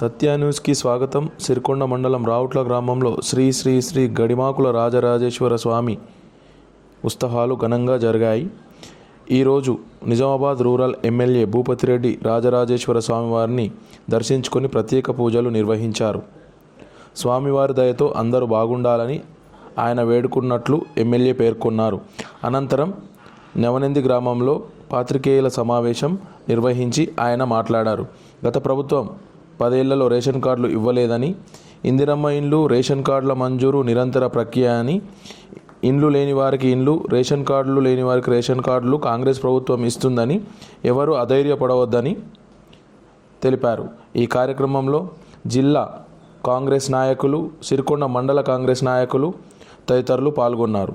సత్య న్యూస్కి స్వాగతం. సిరికొండ మండలం రావుట్ల గ్రామంలో శ్రీ శ్రీ శ్రీ గడిమాకుల రాజరాజేశ్వర స్వామి ఉత్సవాలు ఘనంగా జరిగాయి. ఈరోజు నిజామాబాద్ రూరల్ ఎమ్మెల్యే భూపతిరెడ్డి రాజరాజేశ్వర స్వామివారిని దర్శించుకొని ప్రత్యేక పూజలు నిర్వహించారు. స్వామివారి దయతో అందరూ బాగుండాలని ఆయన వేడుకున్నట్లు ఎమ్మెల్యే పేర్కొన్నారు. అనంతరం నవనంది గ్రామంలో పాత్రికేయుల సమావేశం నిర్వహించి ఆయన మాట్లాడారు. గత ప్రభుత్వం పదేళ్ళలో రేషన్ కార్డులు ఇవ్వలేదని ఇందిరమ్మ ఇండ్లు రేషన్ కార్డుల మంజూరు నిరంతర ప్రక్రియ అని ఇండ్లు లేని వారికి ఇండ్లు రేషన్ కార్డులు లేని వారికి రేషన్ కార్డులు కాంగ్రెస్ ప్రభుత్వం ఇస్తుందని ఎవరు అధైర్యపడవద్దని తెలిపారు. ఈ కార్యక్రమంలో జిల్లా కాంగ్రెస్ నాయకులు సిరికొండ మండల కాంగ్రెస్ నాయకులు తదితరులు పాల్గొన్నారు.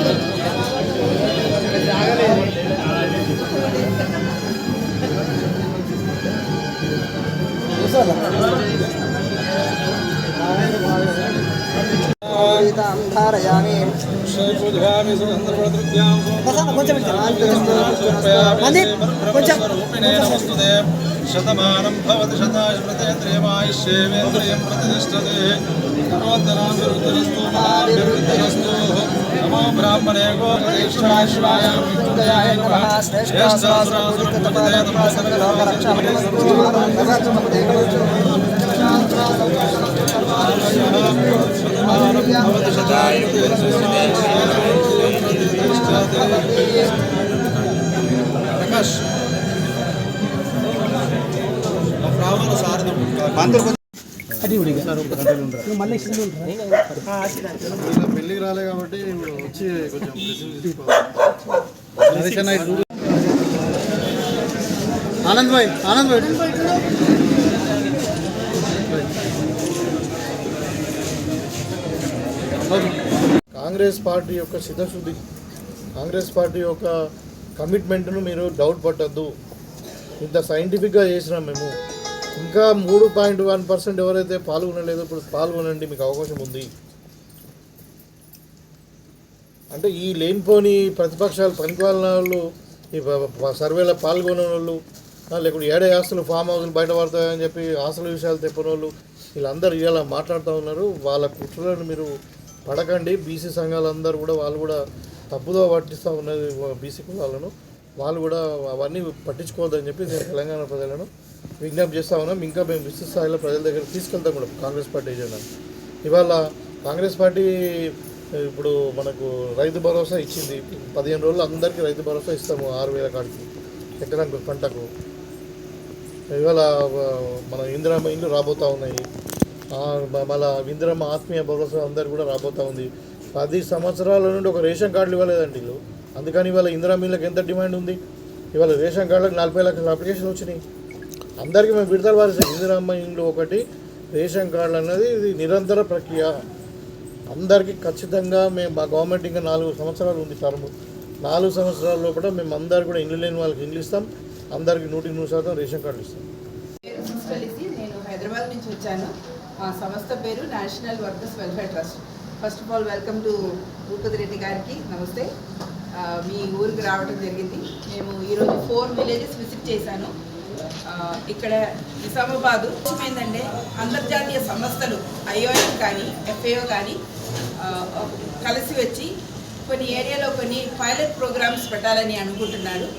గీతాం ధారయామి. కొంచెం కొంచెం శతమానం భవతి శతాయుషేంద్రియమాయుష్యేంద్రియం ప్రతిష్టతే. సర్వోత్తరాభివృద్ధిరస్తు నమో బ్రాహ్మణే గోపదేశాశ్వాయ ప్రకాష్ పెళ్ళికి రాలే కాబట్టి వచ్చి కొంచెం ఆనంద్ భాయ్ ఆనంద్ భాయ్ కాంగ్రెస్ పార్టీ యొక్క సిద్ధశుద్ధి కాంగ్రెస్ పార్టీ యొక్క కమిట్మెంట్ను మీరు డౌట్ పట్టద్దు. ఇంత సైంటిఫిక్గా చేసినాం మేము. ఇంకా మూడు పాయింట్ వన్ పర్సెంట్ ఎవరైతే పాల్గొనలేదో ఇప్పుడు పాల్గొనండి మీకు అవకాశం ఉంది. అంటే ఈ లేనిపోని ప్రతిపక్షాలు పనికివాళ్ళ వాళ్ళు ఈ సర్వేలో పాల్గొనే వాళ్ళు లేకుంటే ఏడే ఆస్తులు ఫామ్ హౌస్లు బయట పడతాయని చెప్పి ఆస్తుల విషయాలు తెప్పని వాళ్ళు వీళ్ళందరూ ఇలా మాట్లాడుతూ ఉన్నారు. వాళ్ళ కుట్రలను మీరు పడకండి. బీసీ సంఘాలందరూ కూడా వాళ్ళు కూడా తప్పుదో పట్టిస్తూ ఉన్నది బీసీ కులాలను. వాళ్ళు కూడా అవన్నీ పట్టించుకోవద్దని చెప్పి నేను తెలంగాణ ప్రజలను విజ్ఞప్తి చేస్తా ఉన్నాం. ఇంకా మేము విస్తృత స్థాయిలో ప్రజల దగ్గర తీసుకెళ్తాం కూడా కాంగ్రెస్ పార్టీ ఏజెండా ఇవాళ కాంగ్రెస్ పార్టీ ఇప్పుడు మనకు రైతు భరోసా ఇచ్చింది. పదిహేను రోజులు అందరికీ రైతు భరోసా ఇస్తాము ఆరు వేల కాడికి ఎకరానికి పంటకు. ఇవాళ మన ఇందిరా ఇల్లు రాబోతూ ఉన్నాయి. మళ్ళా ఇందిరమ్మ ఆత్మీయ భరోసా అందరు కూడా రాబోతూ ఉంది. పది సంవత్సరాల నుండి ఒక రేషన్ కార్డులు ఇవ్వలేదండి వీళ్ళు. అందుకని ఇవాళ ఇందిరా ఇళ్ళకి ఎంత డిమాండ్ ఉంది? ఇవాళ రేషన్ కార్డులకు నలభై లక్షల అప్లికేషన్ వచ్చినాయి. అందరికీ మేము విడుదల వారిస్తాం ఇందిరామ్మ ఇండ్లు ఒకటి రేషన్ కార్డులు అనేది ఇది నిరంతర ప్రక్రియ. అందరికీ ఖచ్చితంగా మేము మా గవర్నమెంట్ ఇంకా నాలుగు సంవత్సరాలు ఉంది టర్మ్ నాలుగు సంవత్సరాల లోపల మేము అందరు కూడా ఇండ్లు లేని వాళ్ళకి ఇండ్లు ఇస్తాం. అందరికి నూటికి నూరు శాతం రేషన్ కార్డులు ఇస్తాం. నేను హైదరాబాద్ నుంచి వచ్చాను. మా సంస్థ పేరు national workers welfare trust first of all welcome to Bhupathi Reddy గారికి నమస్తే. మీ ఊరికి రావడం జరిగింది. మేము ఈరోజు ఫోర్ విలేజెస్ విజిట్ చేశాను. ఇక్కడ నిజామాబాదు ఏంటంటే అంతర్జాతీయ సంస్థలు ఐఓఎం కానీ ఎఫ్ఏఓ కానీ కలిసి వచ్చి కొన్ని ఏరియాలో కొన్ని పైలట్ ప్రోగ్రామ్స్ పెట్టాలని అనుకుంటున్నారు.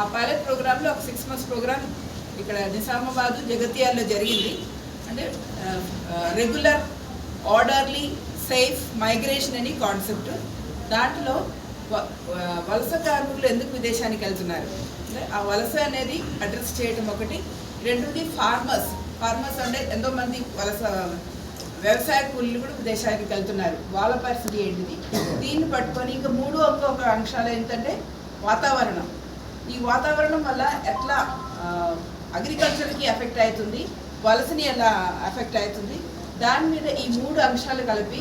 ఆ పైలట్ ప్రోగ్రాంలో ఒక సిక్స్ మంత్స్ ప్రోగ్రామ్ ఇక్కడ నిజామాబాదు జగత్యాల్లో జరిగింది. అంటే రెగ్యులర్ ఆర్డర్లీ సేఫ్ మైగ్రేషన్ అని కాన్సెప్ట్ దాంట్లో వ- వలస కార్మికులు ఎందుకు విదేశానికి వెళ్తున్నారు? అంటే ఆ వలస అనేది అడ్రస్ చేయడం ఒకటి. రెండోది ఫార్మర్స్ ఫార్మర్స్ అంటే ఎంతోమంది వలస వ్యవసాయ కూలీలు కూడా విదేశానికి వెళ్తున్నారు. వాళ్ళ పరిస్థితి ఏంటిది? దీన్ని పట్టుకొని ఇంకా మూడు ఒక అంశాలు ఏంటంటే వాతావరణం. ఈ వాతావరణం వల్ల ఎట్లా అగ్రికల్చర్కి ఎఫెక్ట్ అవుతుంది? వలసని ఎలా ఎఫెక్ట్ అవుతుంది. దాని మీద ఈ మూడు అంశాలు కలిపి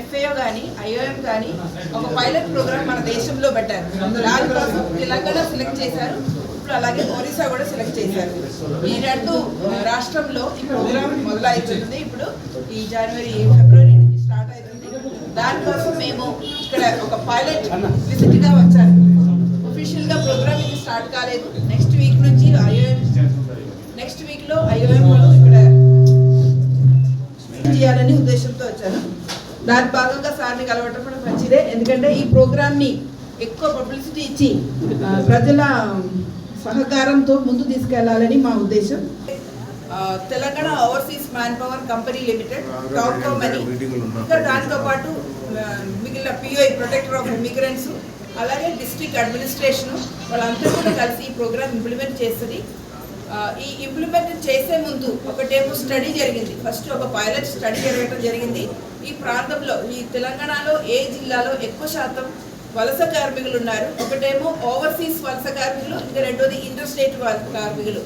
ఎఫ్ఏఓ కానీ ఐఓఎం కానీ ఒక పైలట్ ప్రోగ్రామ్ మన దేశంలో పెట్టారు. దానికోసం తెలంగాణ సెలెక్ట్ చేశారు. ఇప్పుడు అలాగే ఒరిస్సా కూడా సెలెక్ట్ చేశారు. ఈ రెండు రాష్ట్రంలో ఈ ప్రోగ్రామ్ మొదలవుతుంది. ఇప్పుడు ఈ జనవరి ఫిబ్రవరి నుంచి స్టార్ట్ అవుతుంది. దానికోసం మేము ఇక్కడ ఒక పైలట్ విజిట్గా వచ్చాను గా ప్రోగ్రామ్ ఇది స్టార్ట్ కాలేదు. నెక్స్ట్ వీక్ నుంచి ఐఓఎం చేయాలని ఉద్దేశంతో వచ్చాను. దాని భాగంగా సార్ని కలవటం కూడా మంచిదే. ఎందుకంటే ఈ ప్రోగ్రామ్ని ఎక్కువ పబ్లిసిటీ ఇచ్చి ప్రజల సహకారంతో ముందు తీసుకెళ్ళాలని మా ఉద్దేశం. Telangana overseas man power company limited TOMCOM అని ఇంకా దాంతో పాటు మిగిలిన పిఐ ప్రొటెక్టర్ ఆఫ్ ఇమిగ్రెంట్స్ అలాగే డిస్ట్రిక్ట్ అడ్మినిస్ట్రేషన్ వాళ్ళంతా కూడా కలిసి ఈ ప్రోగ్రామ్ ఇంప్లిమెంట్ చేస్తుంది. ఈ ఇంప్లిమెంట్ చేసే ముందు ఒకటేమో స్టడీ జరిగింది. ఫస్ట్ ఒక పైలట్ స్టడీ జరగటం జరిగింది. ఈ ప్రాంతంలో ఈ తెలంగాణలో ఏ జిల్లాలో ఎక్కువ శాతం వలస కార్మికులు ఉన్నారు? ఒకటేమో ఓవర్సీస్ వలస కార్మికులు ఇంకా రెండోది ఇంటర్ స్టేట్ కార్మికులు.